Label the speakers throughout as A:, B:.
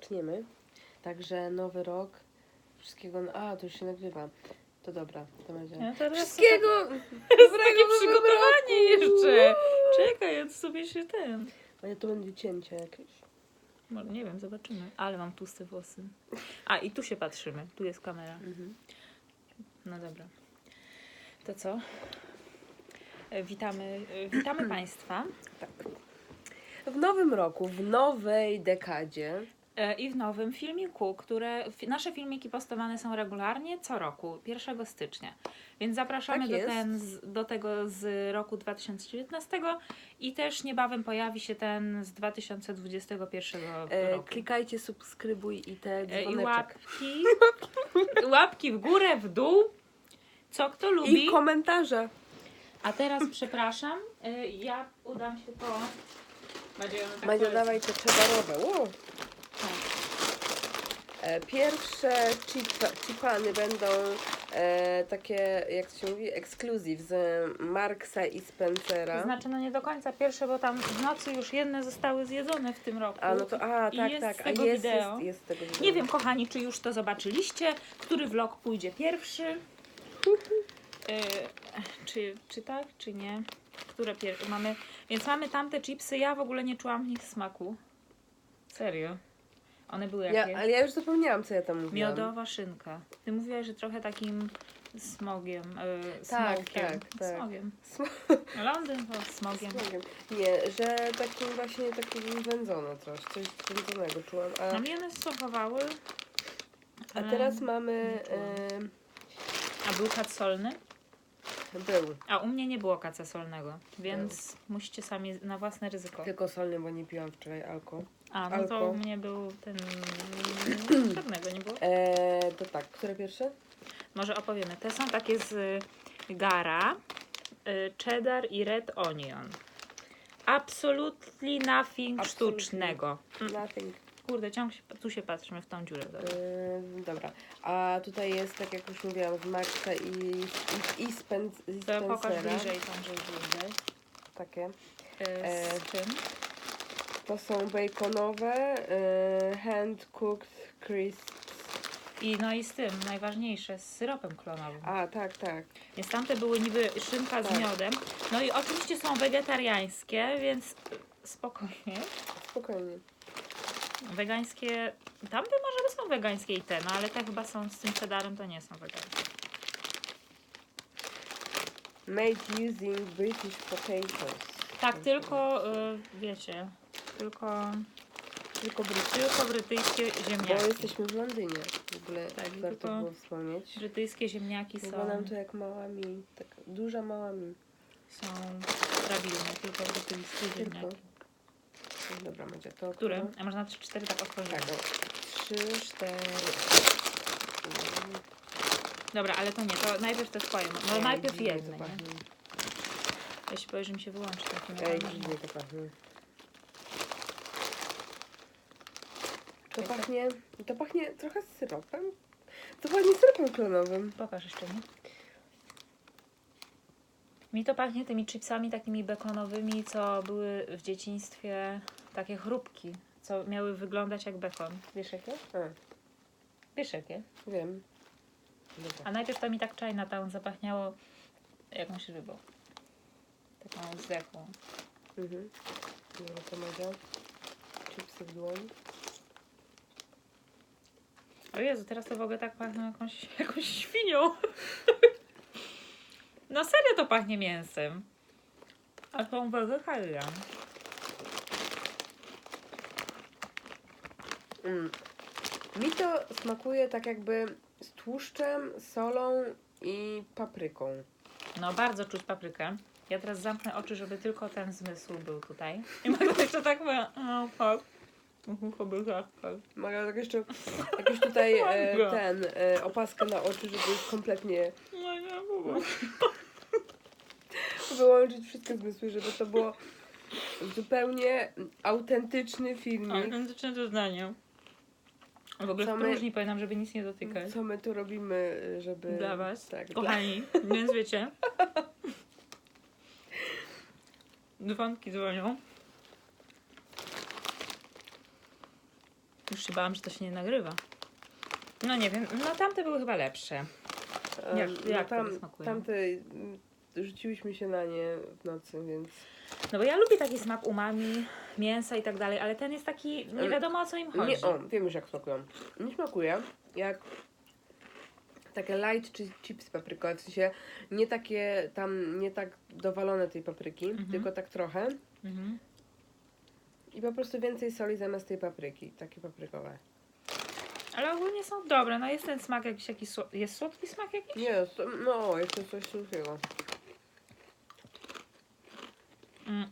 A: Zaczniemy. Także nowy rok. Wszystkiego. A, to już się nagrywa. To dobra, to będzie.
B: Ja teraz
A: Wszystkiego!
B: takie
A: dobrego w nowym
B: przygotowanie
A: roku!
B: jeszcze. Czekaj, ja sobie się ten...
A: Ale to będzie cięcie jakieś.
B: Może nie wiem, zobaczymy. Ale mam tłuste włosy. A, i tu się patrzymy. Tu jest kamera.
A: Mhm.
B: No dobra. To co? E, Witamy, e, witamy Państwa
A: Tak. W nowym roku, w nowej dekadzie.
B: E, i w nowym filmiku, które nasze filmiki postowane są regularnie co roku, 1 stycznia. Więc zapraszamy
A: Tak
B: do, ten, do tego z roku 2019 i też niebawem pojawi się ten z 2021
A: E,
B: roku.
A: klikajcie, subskrybuj i te
B: E, I
A: dzwoneczek.
B: łapki, łapki w górę, w dół, co kto lubi.
A: I komentarze.
B: A teraz przepraszam, y, ja udam się po. Będzie ona tak
A: Madzia, dawaj cheddar Wow. E, Pierwsze chip, chipany będą e, takie, jak to się mówi, ekskluzyw z Marksa i Spencera.
B: To znaczy, no nie do końca pierwsze, bo tam w nocy już jedne zostały zjedzone w tym roku.
A: A no to, a
B: I
A: tak,
B: jest
A: tak,
B: z
A: a
B: tego
A: jest,
B: wideo.
A: jest, jest z tego wideo.
B: Nie wiem, kochani, czy już to zobaczyliście, który vlog pójdzie pierwszy. Y, czy, czy tak, czy nie? Które pierwsze? Mamy, więc mamy tamte chipsy. Ja w ogóle nie czułam w nich smaku. Serio. One były jakie?
A: Ja, ale ja już zapomniałam, co ja tam mówiłam.
B: Miodowa szynka. Ty mówiłaś, że trochę takim smogiem. Yy,
A: Tak,
B: smokiem.
A: tak, tak.
B: Smogiem.
A: Sm-
B: Londyn to smogiem.
A: Smogiem. Nie, że takim właśnie takim wędzone coś, coś wędzonego czułam. A,
B: No mi one smakowały.
A: a teraz mamy... E,
B: A był kat solny?
A: był.
B: A u mnie nie było kaca solnego, więc musicie sami na własne ryzyko.
A: Tylko solny, bo nie piłam wczoraj alko.
B: A, no to
A: alko.
B: u mnie był ten... Żadnego nie było.
A: E, to tak, które pierwsze?
B: Może opowiemy. Te są takie z y, Gara, y, cheddar i red onion. Absolutely nothing
A: Absolutely.
B: sztucznego. Mm.
A: Nothing.
B: Kurde, ciągle się, tu się patrzymy w tą dziurę. Dobra.
A: Ym, dobra. A tutaj jest, tak jak już mówiłam, z Maxa i, i, i, Spen, i
B: To pokaż
A: Spencera.
B: bliżej tą rzecz bliżej.
A: Takie.
B: Y,
A: E,
B: Z czym?
A: To są baconowe, y, hand cooked crisps.
B: I no i z tym, najważniejsze, z syropem klonowym.
A: A, tak, tak.
B: Więc tamte były niby szynka z
A: Tak.
B: miodem. No i oczywiście są wegetariańskie, więc spokojnie.
A: Spokojnie.
B: Wegańskie, tamte może by są wegańskie i te, no ale te chyba są z tym cheddarem, to nie są wegańskie.
A: Made using British potatoes.
B: Tak, tylko, y, wiecie, tylko,
A: Tylko British.
B: tylko brytyjskie
A: Bo
B: ziemniaki.
A: jesteśmy w Londynie. W ogóle
B: Tak,
A: warto było wspomnieć.
B: Brytyjskie ziemniaki są,
A: Wyglądam to jak mała mi. Tak duża mała mi.
B: są stabilne, tylko brytyjskie
A: Tylko.
B: ziemniaki.
A: Dobra, będzie to.
B: Które? A można 3-4 tak otworzyć.
A: Tak, o. Trzy, cztery.
B: Dobra, ale to nie, to najpierw te twoje. No najpierw jedne, się boję, że mi się wyłączy takim
A: Ej, dziwnie to pachnie. To pachnie, to pachnie trochę syropem. To pachnie syropem klonowym.
B: Pokaż jeszcze, nie? Mi to pachnie tymi chipsami takimi bekonowymi, co były w dzieciństwie takie chrupki, co miały wyglądać jak bekon. Wiesz jakie?
A: A,
B: Wiesz jakie?
A: wiem. Dobra.
B: A najpierw to mi tak Chinatown zapachniało jakąś rybą. Taką zdechłą.
A: Mhm. Dobra, to Madzia. Chipsy w dłoń.
B: O Jezu, teraz to w ogóle tak pachnie jakąś, jakąś świnią. No serio to pachnie mięsem. A są wegetarian.
A: Mm. Mi to smakuje tak jakby z tłuszczem, solą i papryką.
B: No bardzo czuć paprykę. Ja teraz zamknę oczy, żeby tylko ten zmysł był tutaj. I mogę jeszcze tak mówię, o tak. Mhm, papryka, tak.
A: Mogę tak jeszcze jakieś tutaj e, ten e, opaskę na oczy, żeby już kompletnie
B: No nie,
A: wyłączyć wszystkie zmysły, żeby to było zupełnie autentyczny filmik.
B: Autentyczne doznanie. W ogóle
A: Co
B: w
A: my-
B: próżni powinnam, żeby nic nie dotykać.
A: Co my tu robimy, żeby...
B: Dla was,
A: Tak, dla...
B: kochani. Więc wiecie. Dzwonki dzwonią. Już się bałam, że to się nie nagrywa. No nie wiem, no tamte były chyba lepsze. Jak-
A: Em,
B: jak
A: no, tam,
B: smakują?
A: Tamte mm, rzuciłyśmy się na nie w nocy, więc
B: No bo ja lubię taki smak umami, mięsa i tak dalej, ale ten jest taki, nie wiadomo o co im chodzi.
A: nie, o, wiem już jak smakują. Mi smakuje jak takie light czy chips paprykowe, w sensie nie takie tam, nie tak dowalone tej papryki,
B: Mhm.
A: tylko tak trochę
B: Mhm.
A: I po prostu więcej soli zamiast tej papryki, takie paprykowe.
B: Ale ogólnie są dobre, no jest ten smak jakiś, jakiś jest słodki smak jakiś?
A: Nie, to- no, jeszcze coś słodkiego.
B: Mm.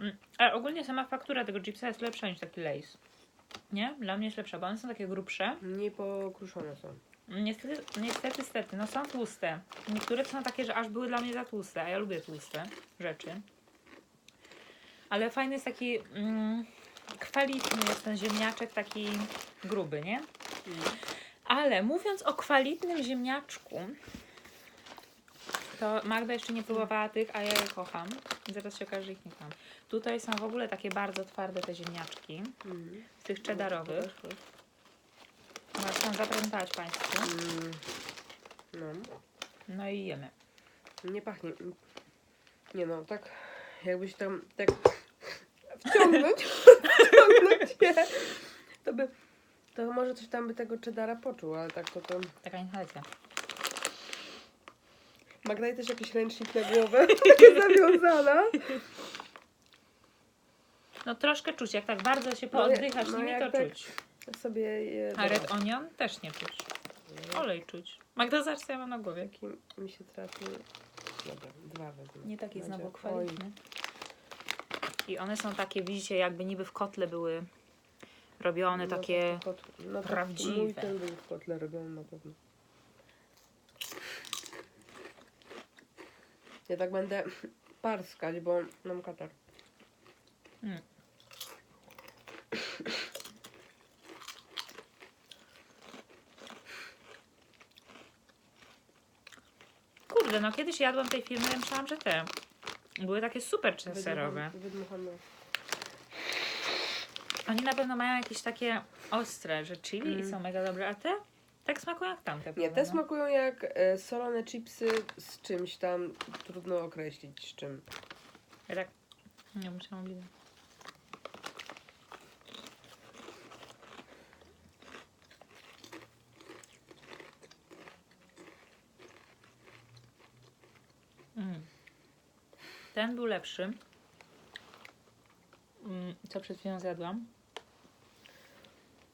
B: Mm. Ale ogólnie sama faktura tego chipsa jest lepsza niż taki Lays. Nie? Dla mnie jest lepsza, bo one są takie grubsze.
A: Nie pokruszone są.
B: Niestety, niestety, niestety, no są tłuste. Niektóre są takie, że aż były dla mnie za tłuste, a ja lubię tłuste rzeczy. Ale fajny jest taki mm, kwalitny jest ten ziemniaczek, taki gruby, nie? Ale mówiąc o kwalitnym ziemniaczku, to Magda jeszcze nie próbowała tych, a ja je kocham. Zaraz się okaże, że ich nie kocham. Tutaj są w ogóle takie bardzo twarde te ziemniaczki,
A: Mm.
B: z tych cheddarowych. Możesz tam zaprezentować Państwu.
A: Mm. No.
B: No i jemy.
A: Nie pachnie. Nie no, tak jakbyś tam tak wciągnąć, wciągnąć je, to by, to może coś tam by tego cheddara poczuł, ale tak to to...
B: Taka inhalacja.
A: Magda też jakiś ręcznik na głowę, zawiązana.
B: No troszkę czuć, jak tak bardzo się
A: No,
B: pooddychasz
A: no,
B: nimi,
A: jak
B: to
A: tak-
B: czuć.
A: Sobie je...
B: A red onion też nie czuć. Olej czuć. Magda, zobacz co ja mam na głowie.
A: Jaki mi się trafił... Dobra, dwa wezmę.
B: Nie taki
A: Będzie-
B: znowu kwalitny. I one są takie, widzicie, jakby niby w kotle były robione,
A: no
B: takie...
A: kot- no to
B: prawdziwe.
A: Mój ten był w kotle robiony na pewno. Ja tak będę parskać, bo mam katar.
B: Mm. Kurde, no kiedyś jadłam tej firmy, ja myślałam, że te były takie super serowe.
A: Wydmuchane.
B: Oni na pewno mają jakieś takie ostre, że chili i
A: Mm.
B: są mega dobre, a te tak smakują jak tamte.
A: Nie, te
B: no?
A: smakują jak e, solone chipsy z czymś tam, trudno określić z czym.
B: Ja tak, nie musiałam widzieć. Mm. Ten był lepszy. Mm, Co przed chwilą zjadłam.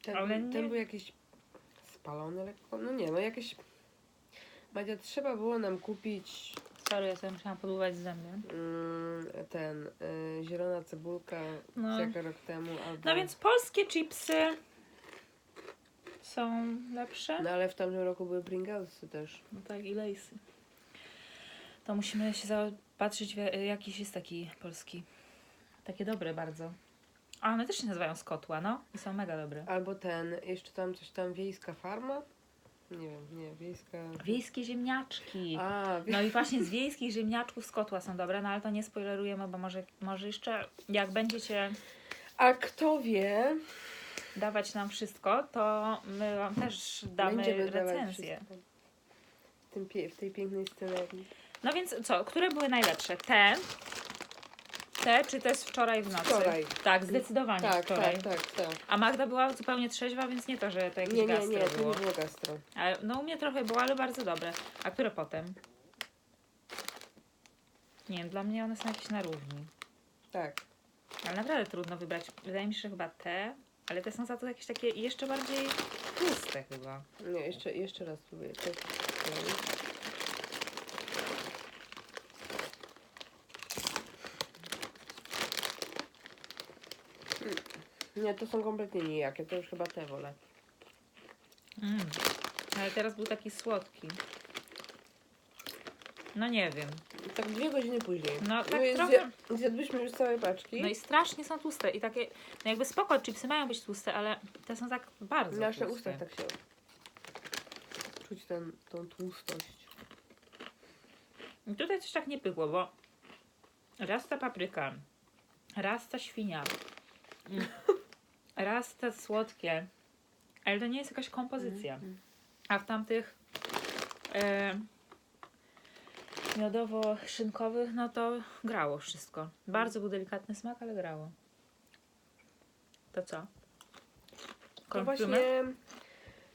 A: Ten,
B: Ale
A: ten
B: nie-
A: był jakiś spalony lekko. No nie, no jakieś... Madzia, trzeba było nam kupić
B: Sorry, ja sobie musiałam podłuwać zęby.
A: mm, ten, y, zielona cebulka
B: No.
A: z rok temu, albo...
B: No więc polskie chipsy są lepsze.
A: No ale w tamtym roku były Pringlesy też.
B: No tak, i lejsy. To musimy się zapatrzyć, w- jakiś jest taki polski. Takie dobre bardzo. A one też się nazywają z kotła, no. I są mega dobre.
A: Albo ten, jeszcze tam coś tam, wiejska farma? Nie wiem, nie, wiejska...
B: Wiejskie ziemniaczki.
A: A, wie...
B: No i właśnie z wiejskich ziemniaczków z kotła są dobre, no ale to nie spoilerujemy, bo może, może jeszcze jak będziecie
A: A kto wie,
B: dawać nam wszystko, to my wam też damy
A: będziemy
B: recenzję.
A: W, tym w tej pięknej scenerii.
B: No więc co, które były najlepsze? Te? Te, czy te z wczoraj w nocy?
A: Wczoraj.
B: Tak, zdecydowanie
A: Tak,
B: wczoraj.
A: tak, tak, tak.
B: A Magda była zupełnie trzeźwa, więc nie to, że to jakieś
A: Nie, nie,
B: gastro
A: nie, to
B: było.
A: nie było gastro.
B: Ale, no u mnie trochę było, ale bardzo dobre. A które potem? Nie wiem, dla mnie one są jakieś na równi.
A: Tak.
B: Ale naprawdę trudno wybrać. Wydaje mi się, że chyba te, ale te są za to jakieś takie jeszcze bardziej tłuste chyba.
A: Nie, jeszcze, jeszcze raz spróbuję. To jest kolej. Mm. Nie, to są kompletnie nijakie, to już chyba te wolę.
B: Mm. Ale teraz był taki słodki. No nie wiem.
A: I Tak dwie godziny później.
B: No tak
A: Zje-
B: trochę...
A: Zjadłyśmy już całe paczki.
B: No i strasznie są tłuste i takie, no jakby spoko, chipsy mają być tłuste, ale te są tak bardzo
A: Nasze
B: tłuste.
A: ustach tak się czuć ten, tą tłustość.
B: I tutaj coś tak nie pykło, bo raz ta papryka, raz ta świnia, raz te słodkie, ale to nie jest jakaś kompozycja.
A: Mhm.
B: A w tamtych e, miodowo-szynkowych, no to grało wszystko. Bardzo był delikatny smak, ale grało. To co? Kończymy?
A: właśnie,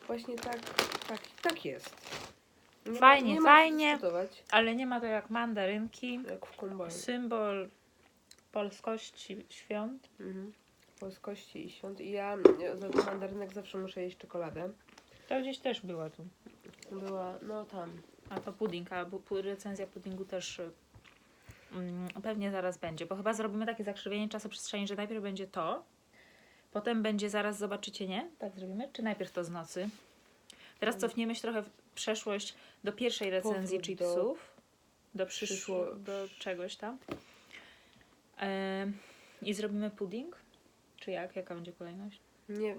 A: właśnie tak, tak, tak jest. Nie ma-
B: Fajnie,
A: nie ma co
B: fajnie.
A: dyskutować,
B: Ale nie ma to jak mandarynki.
A: Jak w kombajnie.
B: Symbol polskości świąt.
A: Mhm. Polskości i świąt. I ja do mandarynek zawsze muszę jeść czekoladę.
B: To gdzieś też była tu.
A: Była, no tam.
B: A to pudding, a bu- recenzja puddingu też mm, pewnie zaraz będzie, bo chyba zrobimy takie zakrzywienie czasoprzestrzeni, że najpierw będzie to, potem będzie zaraz, zobaczycie, nie? Tak zrobimy? Czy najpierw to z nocy? Teraz
A: Mm.
B: cofniemy się trochę w przeszłość do pierwszej recenzji
A: Powrót do-
B: chipsów, do, przyszło,
A: przyszło-
B: do czegoś tam. Em, I zrobimy pudding? Czy jak? Jaka będzie kolejność?
A: Nie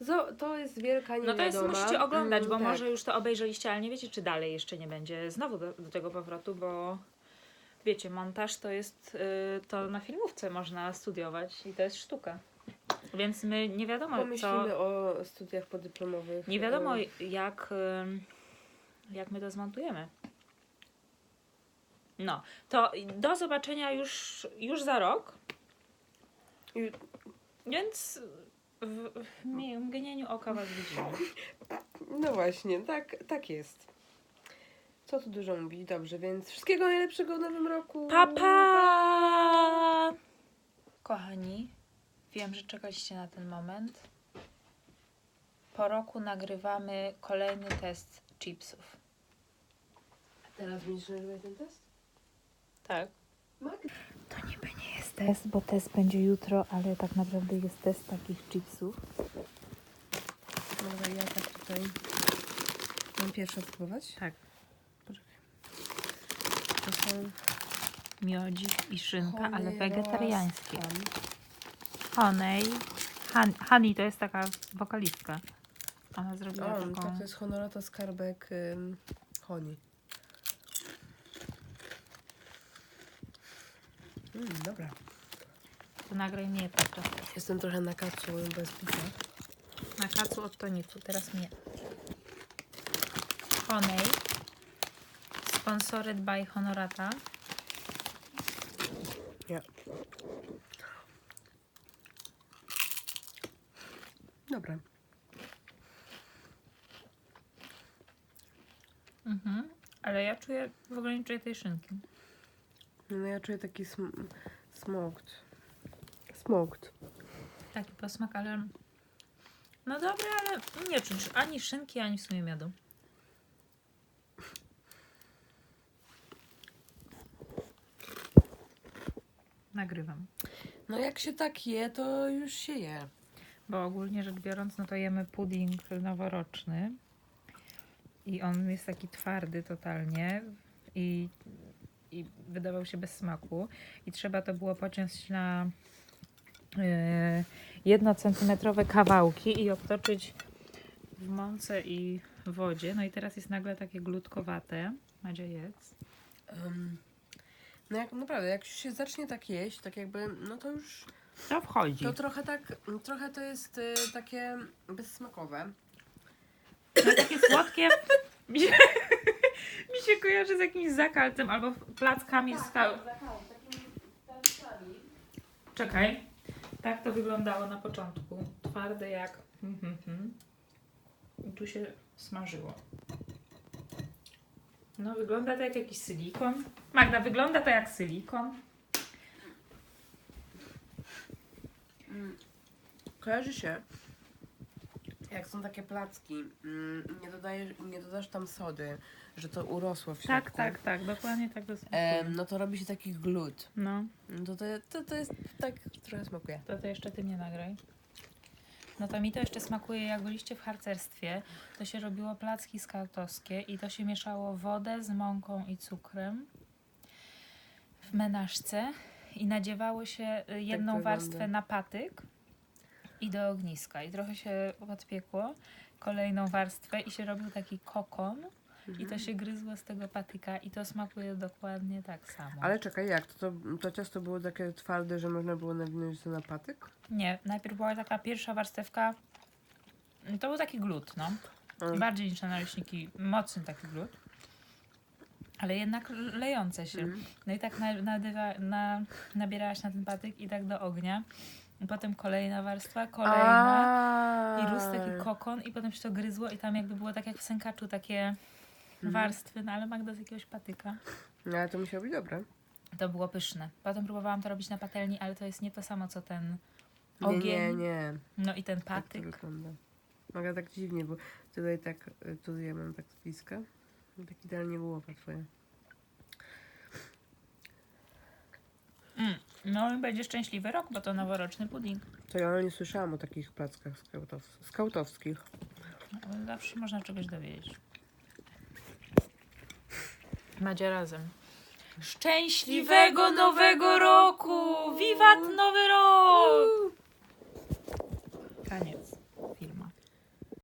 A: Zo, to jest wielka
B: No to jest,
A: niewiadoma.
B: musicie oglądać, bo
A: Mm, tak.
B: może już to obejrzeliście, ale nie wiecie, czy dalej jeszcze nie będzie znowu do, do tego powrotu, bo wiecie, montaż to jest, y, to na filmówce można studiować i to jest sztuka. Więc my nie wiadomo, co,
A: Pomyślimy o studiach podyplomowych.
B: nie wiadomo
A: e,
B: jak, ym, jak my to zmontujemy. No, to do zobaczenia już, już za rok, więc w, w mgnieniu oka was widzimy.
A: No właśnie, tak, tak jest. Co tu dużo mówić? Dobrze, więc wszystkiego najlepszego w nowym roku.
B: Pa, pa! Kochani, wiem, że czekaliście na ten moment. Po roku nagrywamy kolejny test chipsów.
A: Teraz będziesz nagrywać ten test?
B: Tak.
A: Magda.
B: To niby nie jest test, bo test będzie jutro, ale tak naprawdę jest test takich chipsów.
A: Dobra, ja tak tutaj mam pierwsze spróbować.
B: Tak.
A: Poczekaj. To są
B: Miodzik i szynka, ale
A: honey
B: wegetariańskie.
A: roast ham.
B: Honey. Han, Honey to jest taka wokalistka. Ona zrobiła
A: O,
B: taką...
A: tak, to jest honorata skarbek ym, honey. Mm, dobra.
B: To nagraj mnie podczas
A: Jestem trochę na kacu bez picia.
B: Na kacu od toniku, teraz mnie. Honey. Sponsored by Honorata.
A: Ja. Dobra.
B: Mhm. Ale ja czuję, w ogóle nie czuję tej szynki.
A: No ja czuję taki sm- smoked. Smoked.
B: Taki posmak, ale... No dobra, ale nie czuć ani szynki, ani w sumie miodu. Nagrywam.
A: No jak się tak je, to już się je.
B: Bo ogólnie rzecz biorąc, no to jemy pudding noworoczny. I on jest taki twardy totalnie. I, i wydawał się bez smaku. I trzeba to było pociąć na jednocentymetrowe kawałki i obtoczyć w mące i wodzie. No i teraz jest nagle takie glutkowate. Madzia jedz.
A: Em, no jak naprawdę, jak już się zacznie tak jeść, tak jakby, no to już,
B: To wchodzi.
A: to trochę tak, trochę to jest y, takie bezsmakowe.
B: No, takie słodkie. Mi się, mi się kojarzy z jakimś zakalcem albo plackami z skał. Czekaj. Tak to wyglądało na początku. Twarde jak. Mhm, mhm. I tu się smażyło. No, wygląda to jak jakiś silikon. Magda, wygląda to jak silikon.
A: Kojarzy się, jak są takie placki, mm, nie, dodajesz, nie dodasz tam sody, że to urosło w środku.
B: Tak, tak, tak. Dokładnie tak to smakuje.
A: Em, no to robi się taki glut.
B: No.
A: No to, to, to, to jest tak, trochę smakuje.
B: To, to jeszcze ty mnie nagraj. No to mi to jeszcze smakuje, jak byliście w harcerstwie, to się robiło placki skaltowskie i to się mieszało wodę z mąką i cukrem w menażce i nadziewało się y, jedną
A: wygląda.
B: warstwę na patyk i do ogniska i trochę się odpiekło, kolejną warstwę i się robił taki kokon i to się gryzło z tego patyka i to smakuje dokładnie tak samo.
A: Ale czekaj, jak? To, to, to ciasto było takie twarde, że można było nawinąć to na patyk?
B: Nie, najpierw była taka pierwsza warstewka, to był taki glut, no.
A: Mm.
B: Bardziej niż na naleśniki, mocny taki glut. Ale jednak lejące się.
A: Mhm.
B: No i tak na, nadywa, na, nabierałaś na ten patyk i tak do ognia. Potem kolejna warstwa, kolejna. I rósł taki kokon i potem się to gryzło i tam jakby było tak jak w sękaczu takie warstwy, no ale Magda z jakiegoś patyka.
A: No ale to musiało być dobre.
B: To było pyszne. Potem próbowałam to robić na patelni, ale to jest nie to samo co ten
A: Nie,
B: ogień.
A: nie, nie.
B: No i ten
A: Tak to
B: patyk.
A: wygląda. Mogę tak dziwnie, bo tutaj tak, y, tu ja mam tak z bliska. No Tak idealnie głowa twoja.
B: Mm. No i będzie szczęśliwy rok, bo to noworoczny pudding.
A: To ja nie słyszałam o takich plackach skautow- skautowskich.
B: No, Zawsze można czegoś dowiedzieć. Macie razem. Szczęśliwego nowego roku! Wiwat nowy rok!